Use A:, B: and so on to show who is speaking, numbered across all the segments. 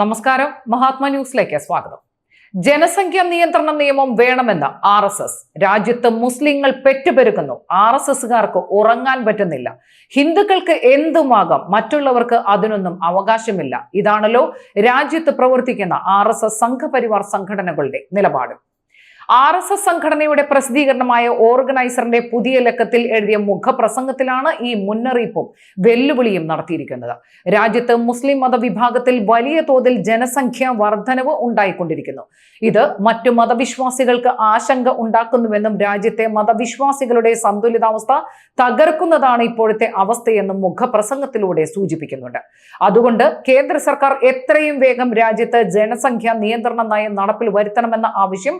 A: നമസ്കാരം. മഹാത്മാ ന്യൂസിലേക്ക് സ്വാഗതം. ജനസംഖ്യാ നിയന്ത്രണ നിയമം വേണമെന്ന് ആർ എസ് എസ് രാജ്യത്ത് മുസ്ലിങ്ങൾ പെറ്റുപെരുക്കുന്നു ആർ എസ് എസുകാർക്ക് ഉറങ്ങാൻ പറ്റുന്നില്ല. ഹിന്ദുക്കൾക്ക് എന്തുമാകാം? മറ്റുള്ളവർക്ക് അതിനൊന്നും അവകാശമില്ല. ഇതാണല്ലോ രാജ്യത്ത് പ്രവർത്തിക്കുന്ന ആർ എസ് എസ് സംഘപരിവാർ സംഘടനകളുടെ നിലപാട്. ആർ എസ് എസ് സംഘടനയുടെ പ്രസിദ്ധീകരണമായ ഓർഗനൈസറിന്റെ പുതിയ ലക്കത്തിൽ എഴുതിയ മുഖപ്രസംഗത്തിലാണ് ഈ മുന്നറിയിപ്പും വെല്ലുവിളിയും നടത്തിയിരിക്കുന്നത്. രാജ്യത്ത് മുസ്ലിം മതവിഭാഗത്തിൽ വലിയ തോതിൽ ജനസംഖ്യ വർധനവ് ഉണ്ടായിക്കൊണ്ടിരിക്കുന്നു. ഇത് മറ്റു മതവിശ്വാസികൾക്ക് ആശങ്ക ഉണ്ടാക്കുന്നുവെന്നും രാജ്യത്തെ മതവിശ്വാസികളുടെ സന്തുലിതാവസ്ഥ തകർക്കുന്നതാണ് ഇപ്പോഴത്തെ അവസ്ഥയെന്നും മുഖപ്രസംഗത്തിലൂടെ സൂചിപ്പിക്കുന്നുണ്ട്. അതുകൊണ്ട് കേന്ദ്ര സർക്കാർ എത്രയും വേഗം രാജ്യത്ത് ജനസംഖ്യാ നിയന്ത്രണ നയം നടപ്പിൽ വരുത്തണമെന്ന ആവശ്യം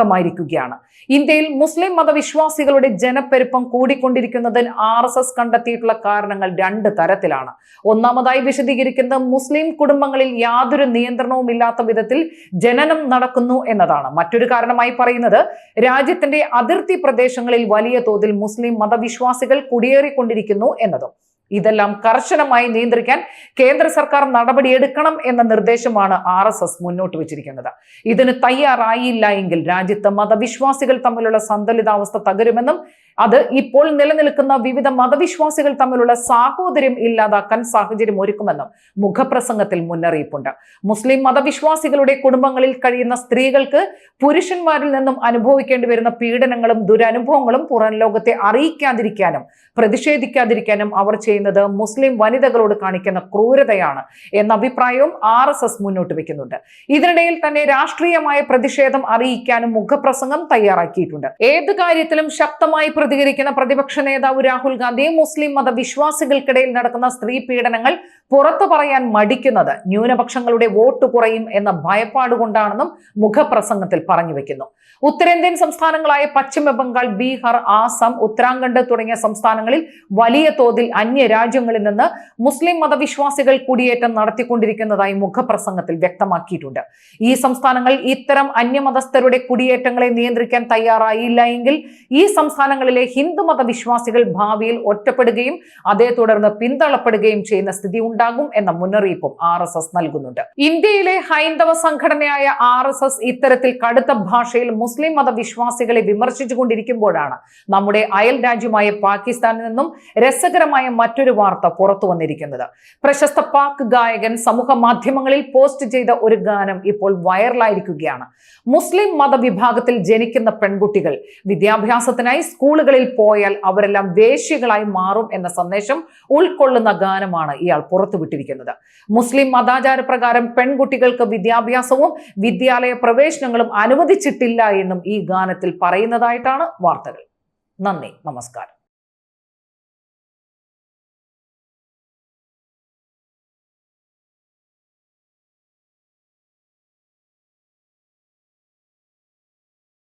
A: ശക്തമായിരിക്കുകയാണ് ഇന്ത്യയിൽ മുസ്ലിം മതവിശ്വാസികളുടെ ജനപ്പെരുപ്പം കൂടിക്കൊണ്ടിരിക്കുന്നതിന് ആർ എസ് എസ് കണ്ടെത്തിയിട്ടുള്ള കാരണങ്ങൾ രണ്ട് തരത്തിലാണ്. ഒന്നാമതായി വിശദീകരിക്കുന്നത് മുസ്ലിം കുടുംബങ്ങളിൽ യാതൊരു നിയന്ത്രണവും ഇല്ലാത്ത വിധത്തിൽ ജനനം നടക്കുന്നു എന്നതാണ്. മറ്റൊരു കാരണമായി പറയുന്നത് രാജ്യത്തിന്റെ അതിർത്തി പ്രദേശങ്ങളിൽ വലിയ തോതിൽ മുസ്ലിം മതവിശ്വാസികൾ കുടിയേറിക്കൊണ്ടിരിക്കുന്നു എന്നതും. ഇതെല്ലാം കർശനമായി നിയന്ത്രിക്കാൻ കേന്ദ്ര സർക്കാർ നടപടിയെടുക്കണം എന്ന നിർദ്ദേശമാണ് ആർ എസ് എസ് മുന്നോട്ട് വെച്ചിരിക്കുന്നത്. ഇതിന് തയ്യാറായില്ല എങ്കിൽ രാജ്യത്ത് മതവിശ്വാസികൾ തമ്മിലുള്ള സന്തുലിതാവസ്ഥ തകരുമെന്നും അത് ഇപ്പോൾ നിലനിൽക്കുന്ന വിവിധ മതവിശ്വാസികൾ തമ്മിലുള്ള സാഹോദര്യം ഇല്ലാതാക്കാൻ സാഹചര്യം ഒരുക്കുമെന്നും മുഖപ്രസംഗത്തിൽ മുന്നറിയിപ്പുണ്ട്. മുസ്ലിം മതവിശ്വാസികളുടെ കുടുംബങ്ങളിൽ കഴിയുന്ന സ്ത്രീകൾക്ക് പുരുഷന്മാരിൽ നിന്നും അനുഭവിക്കേണ്ടി വരുന്ന പീഡനങ്ങളും ദുരനുഭവങ്ങളും പുറം ലോകത്തെ അറിയിക്കാതിരിക്കാനും പ്രതിഷേധിക്കാതിരിക്കാനും അവർ ചെയ്യുന്നത് മുസ്ലിം വനിതകളോട് കാണിക്കുന്ന ക്രൂരതയാണ് എന്ന അഭിപ്രായവും ആർ എസ് എസ് മുന്നോട്ട് വെക്കുന്നുണ്ട്. ഇതിനിടയിൽ തന്നെ രാഷ്ട്രീയമായ പ്രതിഷേധം അറിയിക്കാനും മുഖപ്രസംഗം തയ്യാറാക്കിയിട്ടുണ്ട്. ഏത് കാര്യത്തിലും ശക്തമായി പ്രതികരിക്കുന്ന പ്രതിപക്ഷ നേതാവ് രാഹുൽ ഗാന്ധി മുസ്ലിം മതവിശ്വാസികൾക്കിടയിൽ നടക്കുന്ന സ്ത്രീ പീഡനങ്ങൾ പുറത്തു പറയാൻ മടിക്കുന്നത് ന്യൂനപക്ഷങ്ങളുടെ വോട്ട് കുറയും എന്ന ഭയപ്പാട് കൊണ്ടാണെന്നും മുഖപ്രസംഗത്തിൽ പറഞ്ഞു വെക്കുന്നു. ഉത്തരേന്ത്യൻ സംസ്ഥാനങ്ങളായ പശ്ചിമ ബംഗാൾ ബീഹാർ ആസം ഉത്തരാഖണ്ഡ് തുടങ്ങിയ സംസ്ഥാനങ്ങളിൽ വലിയ തോതിൽ അന്യ രാജ്യങ്ങളിൽ നിന്ന് മുസ്ലിം മതവിശ്വാസികൾ കുടിയേറ്റം നടത്തിക്കൊണ്ടിരിക്കുന്നതായി മുഖപ്രസംഗത്തിൽ വ്യക്തമാക്കിയിട്ടുണ്ട്. ഈ സംസ്ഥാനങ്ങൾ ഇത്തരം അന്യമതസ്ഥരുടെ കുടിയേറ്റങ്ങളെ നിയന്ത്രിക്കാൻ തയ്യാറായില്ല എങ്കിൽ ഈ സംസ്ഥാനങ്ങളിലെ ഹിന്ദു മതവിശ്വാസികൾ ഭാവിയിൽ ഒറ്റപ്പെടുകയും അതേ തുടർന്ന് പിന്തള്ളപ്പെടുകയും ചെയ്യുന്ന സ്ഥിതി ഉണ്ടാകും എന്ന മുന്നറിയിപ്പും ആർ നൽകുന്നുണ്ട്. ഇന്ത്യയിലെ ഹൈന്ദവ സംഘടനയായ ആർ ഇത്തരത്തിൽ കടുത്ത ഭാഷയിൽ മുസ്ലിം മതവിശ്വാസികളെ വിമർശിച്ചുകൊണ്ടിരിക്കുമ്പോഴാണ് നമ്മുടെ അയൽ രാജ്യമായ പാകിസ്ഥാനിൽ നിന്നും രസകരമായ മറ്റൊരു വാർത്ത പുറത്തു വന്നിരിക്കുന്നത്. പ്രശസ്ത പാക് ഗായകൻ സമൂഹ മാധ്യമങ്ങളിൽ പോസ്റ്റ് ചെയ്ത ഒരു ഗാനം ഇപ്പോൾ വൈറലായിരിക്കുകയാണ്. മുസ്ലിം മതവിഭാഗത്തിൽ ജനിക്കുന്ന പെൺകുട്ടികൾ വിദ്യാഭ്യാസത്തിനായി സ്കൂളുകളിൽ പോയാൽ അവരെല്ലാം വേശ്യകളായി മാറും എന്ന സന്ദേശം ഉൾക്കൊള്ളുന്ന ഗാനമാണ് ഇയാൾ പുറത്തുവിട്ടിരിക്കുന്നത്. മുസ്ലിം മതാചാര പ്രകാരം പെൺകുട്ടികൾക്ക് വിദ്യാഭ്യാസവും വിദ്യാലയ പ്രവേശനങ്ങളും അനുവദിച്ചിട്ടില്ല എന്നും ഈ ഗാനത്തിൽ പറയുന്നതായിട്ടാണ് വാർത്തകൾ. നന്ദി. നമസ്കാരം.